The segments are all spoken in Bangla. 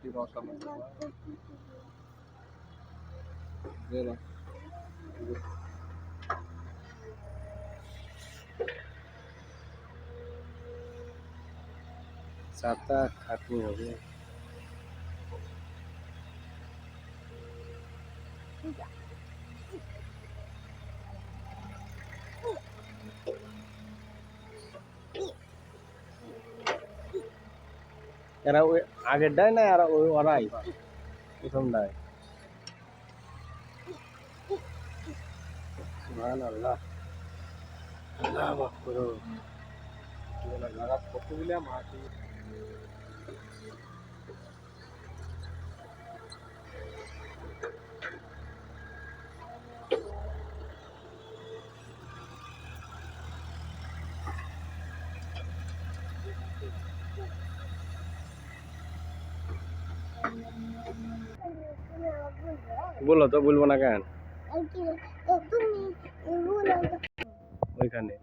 काफ़ी रोशा बना हुआ है। साता खत्म हो गया। এরা ওই আগের ডায় না আর ওই ওরাই। প্রথমটাই ডায় আল্লাহ আল্লাহ আকবার। লাগাত কতগুলা মাটি। বলো তো বলব না কেন? ওইখানে।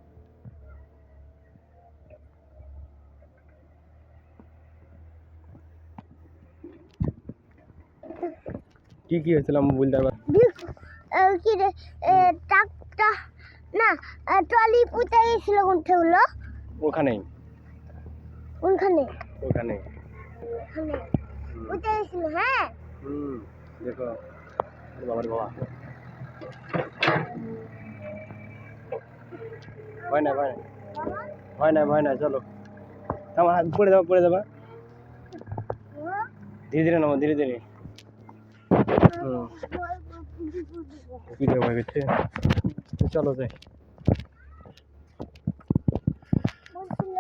কি কি হয়েছিল আমি বলতে পারব? কি রে না ট্রলি পুঁতে গেছিল কোনটা হলো ওখানেই। কোনখানে ওখানে ওখানে পুঁতে গেছিল হ্যাঁ? হুম দেখো বাবার বাবা। ভয় না ভয় না ভয় না ভয় না চলো। আমার হাত পড়ে যাবা পড়ে যাবা। ধীরে ধীরে নামো ধীরে ধীরে। হুম। কি ভয় করছে চলো যাই বলছিল,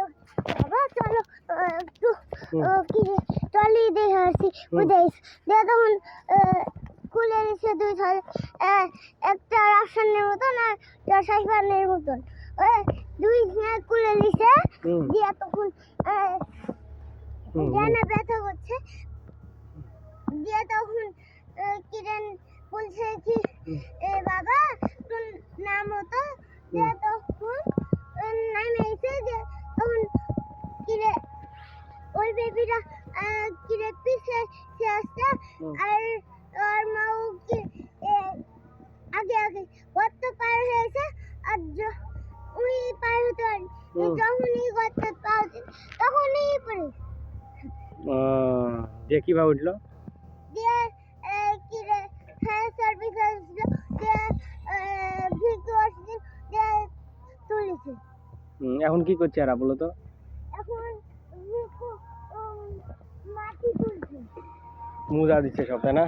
বাবা চলো আহ, কি দেখে আসছি বুঝাইস দিয়ে তখন কুলে এসে দুই একটা রাসায়নের মতন আর রসায়নের মতন। ওই দুই কুলে নিছে দিয়ে তখন। জানা ব্যথা করছে দিয়ে তখন আহ, কিরণ বলছে কি হুম। এ বাবা তোর নাম হতো দিয়ে তখন আহ, নামে এসে যে তখন কিরে ওই বেবিটা কিরে পিছে সে আসছে হুম। আর আগে আগে গর্ত পার হয়েছে আর উনি পার হতে পারেন যখনই গর্ত পার তখনই পড়ে দিয়ে কীভাবে উঠল? দিয়ে কি রে হ্যাঁ সার্ভিস দিয়ে দিয়ে তুলেছে। এখন কি করছে এরা বলো তো? এখন মাটি তুলছে। মুজা দিচ্ছে সব তাই না?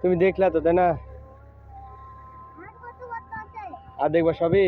তুমি দেখলা তো তাই না? আর দেখবা সবই?